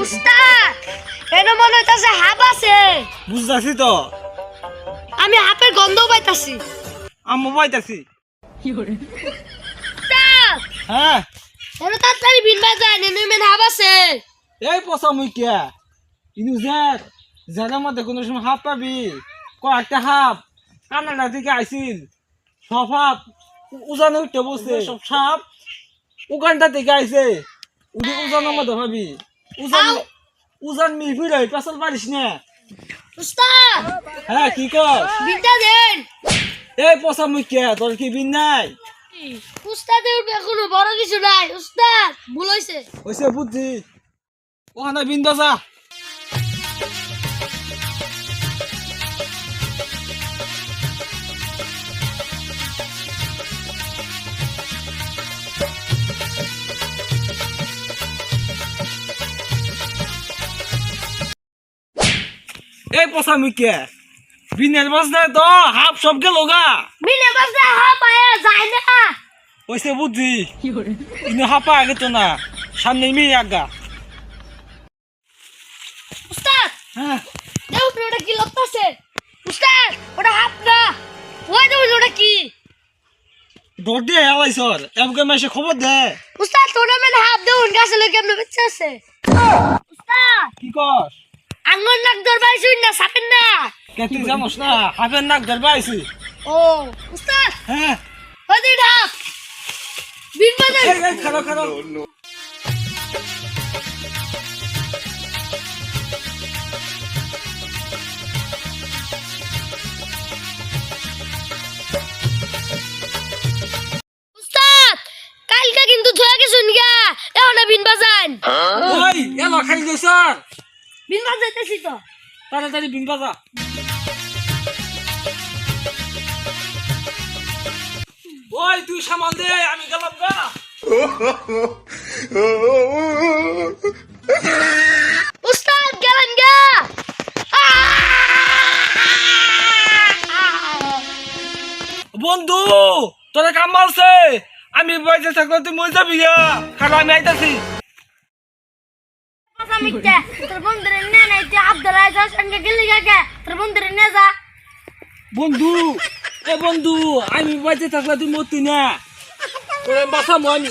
উস্তাদ এনে মনে হইতাছে হাপ আছে। বুঝতেছি তো। আমি হাপের গন্ধ পাইতাছি। আমি পাইতাছি। উস্তাদ হ্যাঁ। এনে তাড়াতাড়ি এনে মেন আছে। এই পচা মুই কে? মধ্যে কোনো সময় হাফ পাবি? কয়েকটা হাফ কানাডা থেকে আইছিল। সব হাফ উজানে উঠতে সব সাপ উগানটা থেকে আইছে। উদি উজানের মধ্যে ভাবি। উজান উজান মিফির হই পেছল পারিস না। উস্তাদ! হ্যাঁ কি কর বিনটা দেন। এই পচা মুই কে? তোর কি বিন নাই? উস্তাদের কোনো বড় কিছু নাই। উস্তাদ ভুল হইছে। হইছে বুদ্ধি। ওখানে বিন্দা বাজা এই পচা মুখে বিনের বাজনা তো হাফ সব গেল গা মিলে বাজায় হাপ আয়া যায় না। হইছে বুদ্ধি। ইনো হাপা আগে তো না। সামনে মেয়ে আগা। উস্তাদ! হ্যাঁ। দেখো ওটা কি লত্তাছে উস্তাদ ওটা হাপ না। ওই দেখো ওটা কি? ডর দিয়ে হেলাই সর এমকে মেসে খবর দে। উস্তাদ টুর্নামেন্ট হাফ দেউন গাছে লোক কেমন বেঁচে আছে? উস্তাদ! কি কস? আঙ্গন নাক শুন না সাপেন না কে তুই জানোস না? হাফের নাক ধরবা আইছি। ও উস্তাদ। হ্যাঁ। দুই হাফ বিন বাজার উস্তাদ কালকে কিন্তু ধোয়া গেছুন গা। এখন বিন বাজান। ওই এলো খাই দে স্যার বিন বাজাইতেছি তো। তাড়াতাড়ি বিন বাজা ওই তুই সামাল দে আমি গেলাম গা। উস্তাদ গেলেন গা। বন্ধু তোরা কাম মারছে। আমি বাইরে থাকলে তুই মরে যাবি গা। খালো আমি আইতাছি। মিথ্যা তোর বন্ধুরে নে নাই তুই আব্দুল্লাহ যার সঙ্গে গেলি গা তোর বন্ধুরে নে যা। বন্ধু এ বন্ধু আমি বাইরে থাকলে তুই মরতি না। তোরা বাঁচাবো আমি।